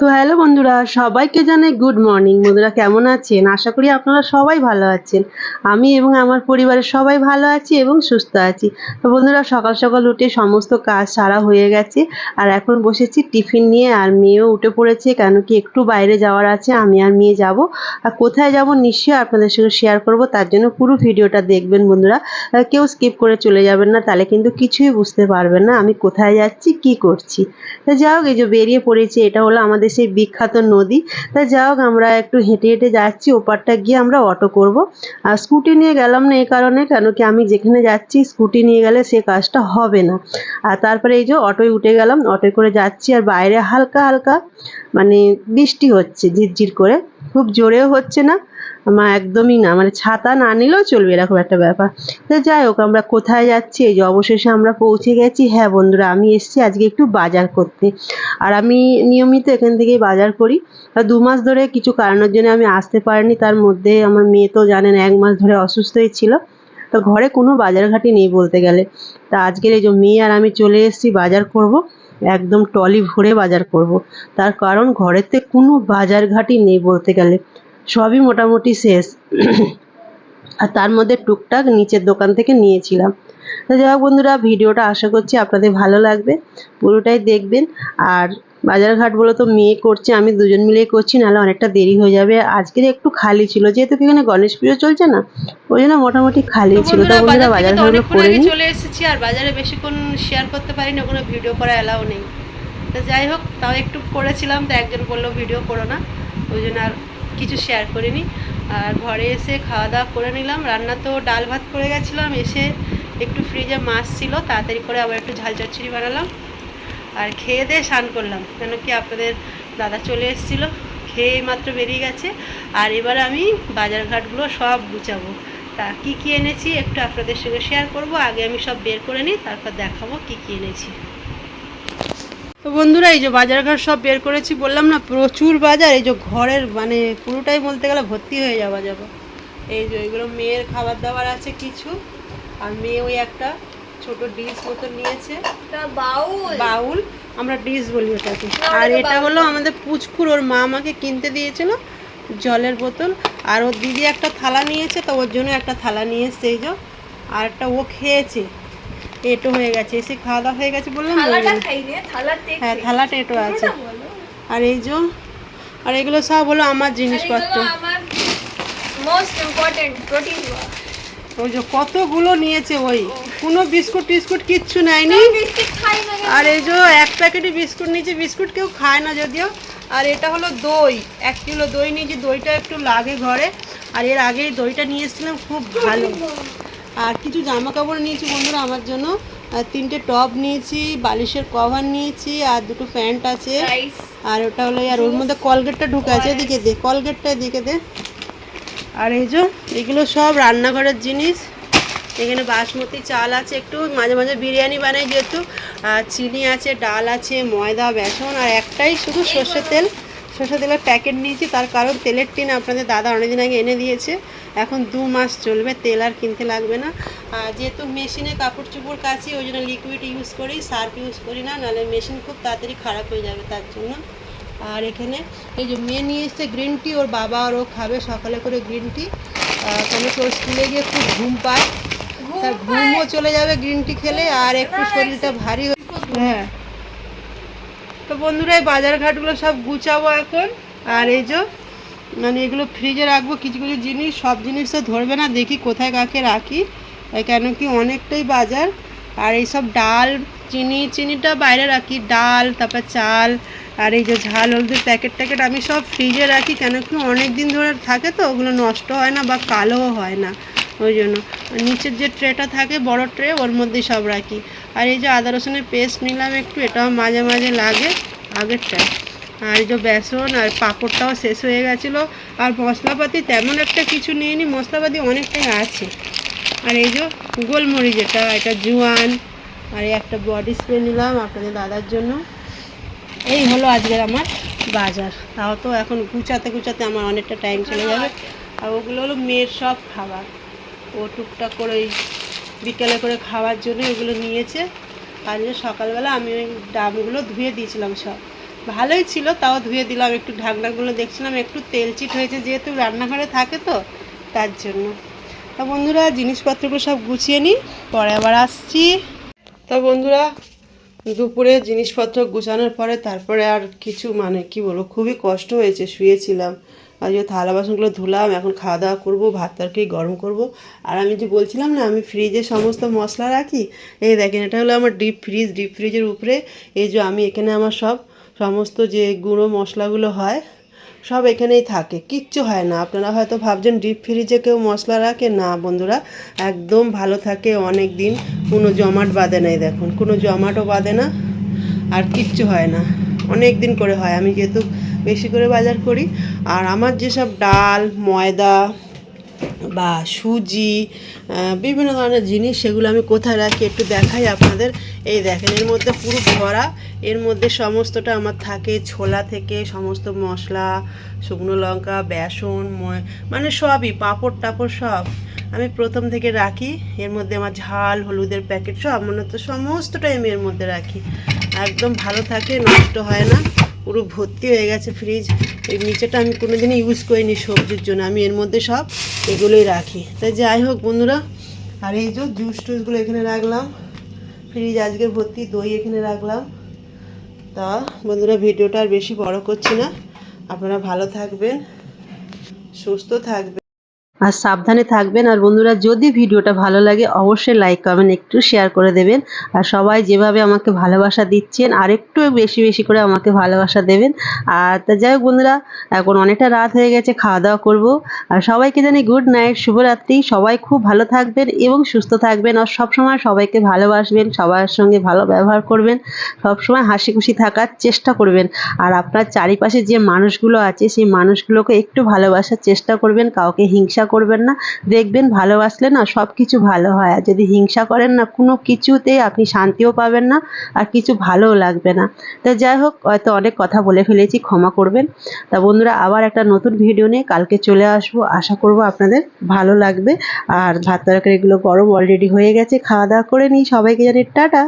তো হ্যালো বন্ধুরা, সবাইকে জানাই গুড মর্নিং বন্ধুরা, কেমন আছেন? আশা করি আপনারা সবাই ভালো আছেন। আমি এবং আমার পরিবারের সবাই ভালো আছি এবং সুস্থ আছি। তো বন্ধুরা, সকাল সকাল উঠে সমস্ত কাজ সারা হয়ে গেছে। আর এখন বসেছি টিফিন নিয়ে, আর মেয়েও উঠে পড়েছে, কেন কি একটু বাইরে যাওয়ার আছে, আমি আর মেয়ে যাব। আর কোথায় যাব নিশ্চয়ই আপনাদের সঙ্গে শেয়ার করব, তার জন্য পুরো ভিডিওটা দেখবেন বন্ধুরা। কেউ স্কিপ করে চলে যাবেন না, তাহলে কিন্তু কিছুই বুঝতে পারবেন না, আমি কোথায় যাচ্ছি, কি করছি। তা যাই হোক, এই যে বেরিয়ে পড়েছি, এটা হলো আমাদের সেই বিখ্যাত নদী। তা যা হোক, আমরা একটু হেঁটে হেঁটে যাচ্ছি, ওপারটা গিয়ে আমরা অটো করব। আর স্কুটি নিয়ে গেলাম না এই কারণে, কেন কি আমি যেখানে যাচ্ছি, স্কুটি নিয়ে গেলে সে কাজটা হবে না। আর তারপরে এই যে অটোয় উঠে গেলাম, অটোয় করে যাচ্ছি, আর বাইরে হালকা হালকা মানে বৃষ্টি হচ্ছে, ঝিরঝির করে। খুব জোরেও হচ্ছে না। আমার একদমই না মানে ছাতা না নিলেও চলবে এরকম একটা ব্যাপার। তো যাই হোক, আমরা কোথায় যাচ্ছি? এই যে অবশেষে আমরা পৌঁছে গেছি। হ্যাঁ বন্ধুরা, আমি এসেছি আজকে একটু বাজার করতে। আর আমি নিয়মিত এখান থেকেই বাজার করি। আর দু মাস ধরে কিছু কারণের জন্য আমি আসতে পারিনি। তার মধ্যে আমার মেয়ে তো জানেন, এক মাস ধরে অসুস্থই ছিল। তো ঘরে কোনো বাজারঘাটি নেই বলতে গেলে। তা আজকের এই যে মেয়ে আর আমি চলে এসেছি বাজার করব। একদম টলি ভরে বাজার করব। তার কারণ ঘরেতে কোনো বাজার ঘাটি নেই বলতে গেলে। সবই মোটামুটি শেষ। আর তার মধ্যে টুকটাক নিচের দোকান থেকে নিয়েছিলাম। তো যাই হোক বন্ধুরা, ভিডিওটা আশা করছি আপনাদের ভালো লাগবে। পুরোটাই দেখবেন। আর বাজারঘাটগুলো তো মেয়ে করছে আমি দুজন মিলেই করছি নাহলে অনেকটা দেরি হয়ে যাবে। আজকের একটু খালি ছিল যেহেতু এখানে গণেশ পুজো চলছে না ওই জন্য মোটামুটি খালি ছিল। তো বন্ধুরা বাজার করে নিই চলে এসেছি আর বাজারে বেশিক্ষণ শেয়ার করতে পারিনি কোনো ভিডিও করা এলাও নেই। তো যাই হোক তাও একটু করেছিলাম তো একজন বলল ভিডিও করো না ওই জন্য আর কিছু শেয়ার করিনি। আর ঘরে এসে খাওয়া দাওয়া করে নিলাম রান্না তো ডাল ভাত করে গেছিলাম এসে একটু ফ্রিজে মাছ ছিল তাড়াতাড়ি করে আবার একটু ঝাল চচ্চড়ি বানালাম। আর খেয়ে দিয়ে স্নান করলাম। কেন কি আপনাদের দাদা চলে এসেছিল, খেয়ে মাত্র বেরিয়ে গেছে। আর এবার আমি বাজারঘাটগুলো সব গুছাবো। তা কি কী এনেছি একটু আপনাদের সঙ্গে শেয়ার করব। আগে আমি সব বের করে নিই, তারপর দেখাবো কি কী এনেছি। তো বন্ধুরা, এই যে বাজারঘাট সব বের করেছি, বললাম না, প্রচুর বাজার। এই যে ঘরের মানে পুরোটাই বলতে গেলে ভর্তি হয়ে যাওয়া যাবে। এই যে এগুলো মেয়ের খাবার দাবার আছে কিছু, আর মেয়ে ওই একটা। ছোট ডিশ মতো নিয়েছে। বাউল। বাউল আমরা ডিশ বলি ওটাকে। আর এটা হলো আমাদের পুচকুর ওর মা আমাকে কিনতে দিয়েছিল জলের বোতল। আর ওর দিদি একটা থালা নিয়েছে তো ওর জন্য একটা থালা নিয়ে এসছে এই যে। আর একটা ও খেয়েছে। এটো হয়ে গেছে এসে খাওয়া দাওয়া হয়ে গেছে বললাম হ্যাঁ থালাটা এটো আছে। আর এই যে আর এগুলো সব হলো আমার জিনিসপত্র। মোস্ট ইম্পর্টেন্ট প্রোটিন ওই যে কতগুলো নিয়েছে ওই। কোনো বিস্কুট টিস্কুট কিচ্ছু নেয়নি। আর এই যে এক প্যাকেটই বিস্কুট নিয়েছি বিস্কুট কেউ খায় না যদিও। আর এটা হলো দই এক কিলো দই নিয়েছি দইটা একটু লাগে ঘরে। আর এর আগেই দইটা নিয়ে এসেছিলাম খুব ভালো। আর কিছু জামা কাপড় নিয়েছি বন্ধুরা আমার জন্য। তিনটে টপ নিয়েছি বালিশের কভার নিয়েছি আর দুটো প্যান্ট আছে। আর ওটা হলো আর ওর মধ্যে কলগেটটা ঢুকে আছে এদিকে দে কলগেটটা এদিকে দে। আর এই যে এগুলো সব রান্নাঘরের জিনিস। এখানে বাসমতি চাল আছে, একটু মাঝে মাঝে বিরিয়ানি বানাই যেহেতু চিনি আছে, ডাল আছে, ময়দা, বেসন, আর একটাই শুধু সর্ষের তেল। সর্ষের তেলের প্যাকেট নিয়েছি, তার কারণ তেলের টিন আপনাদের দাদা অনেকদিন আগে এনে দিয়েছে, এখন দু মাস চলবে, তেল আর কিনতে লাগবে না। আর যেহেতু মেশিনে কাপড় চোপড় কাচি, ওই জন্য লিকুইড ইউজ করি, সার্ফ ইউজ করি না, নাহলে মেশিন খুব তাড়াতাড়ি খারাপ হয়ে যাবে তার জন্য। আর এখানে এই যে মেয়ে নিয়ে এসছে গ্রিন টি ওর বাবা আর ও খাবে, সকালে করে গ্রিন টি কেন স্কুলে গিয়ে খুব ঘুম পায়। তার ঘুমও চলে যাবে গ্রিন টি খেলে, আর একটু শরীরটা ভারী হয়ে তো বন্ধুরা, এই বাজারঘাটগুলো সব গুছাবো এখন। আর এই যে মানে এগুলো ফ্রিজে রাখব, কিছু কিছু জিনিস, সব জিনিস তো ধরবে না, দেখি কোথায় কাকে রাখি। কেন কি অনেকটাই বাজার। আর এইসব ডাল, চিনি, চিনিটা বাইরে রাখি, ডাল, তারপর চাল, আর এই যে ঝাল, হলদির প্যাকেট ট্যাকেট আমি সব ফ্রিজে রাখি। কেন কি অনেক দিন ধরে থাকে তো, ওগুলো নষ্ট হয় না বা কালোও হয় না। ওই জন্য। নিচের যে ট্রেটা থাকে, বড় ট্রে, ওর মধ্যেই সব রাখি। আর এই যে আদা রসুনের পেস্ট নিলাম একটু, এটাও মাঝে মাঝে লাগে আগেরটা আর এই যে বেসন আর পাঁপড়টাও শেষ হয়ে গেছিল। আর মশলাপাতি তেমন একটা কিছু নিয়ে নি মশলাপাতি অনেকটাই আছে। আর এই যে গোলমরিচ, এটা এটা জোয়ান, আর একটা বডি স্প্রে নিলাম আপনাদের দাদার জন্য। এই হলো আজকের আমার বাজার। তাও তো এখন গুছাতে গুছাতে আমার অনেকটা টাইম চলে যাবে। আর ওগুলো হলো মেয়ের সব খাবার। ও টুকটাক করে ওই বিকেলে করে খাওয়ার জন্য ওগুলো নিয়েছে। আর সকালবেলা আমি ওই ডাবগুলো ধুয়ে দিয়েছিলাম সব। ভালোই ছিল, তাও ধুয়ে দিলাম, একটু ঢাকনাগুলো দেখছিলাম, একটু তেলচিট হয়েছে, যেহেতু রান্নাঘরে থাকে তো, তার জন্য। তা বন্ধুরা, জিনিসপত্রগুলো সব গুছিয়ে নিই, পরে আবার আসছি। তা বন্ধুরা, দুপুরে জিনিসপত্র গুছানোর পরে তারপরে আর কিছু মানে কি বলব, খুবই কষ্ট হয়েছে, শুয়েছিলাম। আর যে থালা বাসনগুলো ধুলাম, এখন খাওয়া দাওয়া করব, ভাত তরকারি গরম করব। আর আমি যে বলছিলাম না, আমি ফ্রিজে সমস্ত মশলা রাখি? এই দেখেন, এটা হলো আমার ডিপ ফ্রিজ ডিপ ফ্রিজের উপরে এই যে আমি এখানে আমার সব, সমস্ত যে গুঁড়ো মশলাগুলো হয়, সব এখানেই থাকে। কিচ্ছু হয় না। আপনারা হয়তো ভাবছেন ডিপ ফ্রিজে কেউ মশলা রাখে? না বন্ধুরা, একদম ভালো থাকে অনেক দিন কোনো জমাট বাঁধে নাই, দেখুন। কোনো জমাটও বাঁধে না, আর কিচ্ছু হয় না। অনেক দিন করে হয়। আমি যেহেতু বেশি করে বাজার করি। আর আমার যেসব ডাল, ময়দা বা সুজি বিভিন্ন ধরনের জিনিস সেগুলো আমি কোথায় রাখি একটু দেখাই আপনাদের। এই দেখেন, এর মধ্যে পুরো ভরা, এর মধ্যে সমস্তটা আমার থাকে ছোলা থেকে সমস্ত মশলা, শুকনো লঙ্কা, বেসন মানে সবই পাঁপড় টাপড় সব আমি প্রথম থেকে রাখি। এর মধ্যে আমার ঝাল, হলুদের প্যাকেট সব, মনে তো সমস্তটাই আমি এর মধ্যে রাখি। একদম ভালো থাকে, নষ্ট হয় না। পুরো ভর্তি হয়ে গেছে ফ্রিজ এই নিচেটা আমি কোনো দিনই ইউজ করিনি সবজির জন্য। আমি এর মধ্যে সব এগুলোই রাখি। তাই যাই হোক বন্ধুরা, আর এই যে জুস টুসগুলো এখানে রাখলাম। ফ্রিজ আজকে ভর্তি, দই এখানে রাখলাম। তা বন্ধুরা, ভিডিওটা আর বেশি বড় করছি না। আপনারা ভালো থাকবেন, সুস্থ থাকবেন। আর সাবধানে থাকবেন। আর বন্ধুরা, যদি ভিডিওটা ভালো লাগে, অবশ্যই লাইক কমেন্ট একটু শেয়ার করে দেবেন। আর সবাই যেভাবে আমাকে ভালোবাসা দিচ্ছেন আর একটু বেশি বেশি করে আমাকে ভালোবাসা দেবেন। আর তা যাই হোক বন্ধুরা, এখন অনেকটা রাত হয়ে গেছে, খাওয়া দাওয়া করব। আর সবাইকে জানি গুড নাইট শুভরাত্রি। সবাই খুব ভালো থাকবেন এবং সুস্থ থাকবেন। আর সবসময় সবাইকে ভালোবাসবেন, সবার সঙ্গে ভালো ব্যবহার করবেন। সবসময় হাসি খুশি থাকার চেষ্টা করবেন। আর আপনার চারিপাশে যে মানুষগুলো আছে, সেই মানুষগুলোকে একটু ভালোবাসার চেষ্টা করবেন, কাউকে হিংসা করবেন না। দেখবেন ভালোবাসলে না সব কিছু ভালো হয়। আর যদি হিংসা করেন না, কোনো কিছুতেই আপনি শান্তিও পাবেন না আর কিছু ভালোও লাগবে না। তো যাই হোক, হয়তো অনেক কথা বলে ফেলেছি, ক্ষমা করবেন। তা বন্ধুরা, আবার একটা নতুন ভিডিও নিয়ে কালকে চলে আসব। আশা করব আপনাদের ভালো লাগবে। আর ভাত তরকারিগুলো গরম অলরেডি হয়ে গেছে খাওয়া দাওয়া করে নিই সবাইকে জানি টাটা!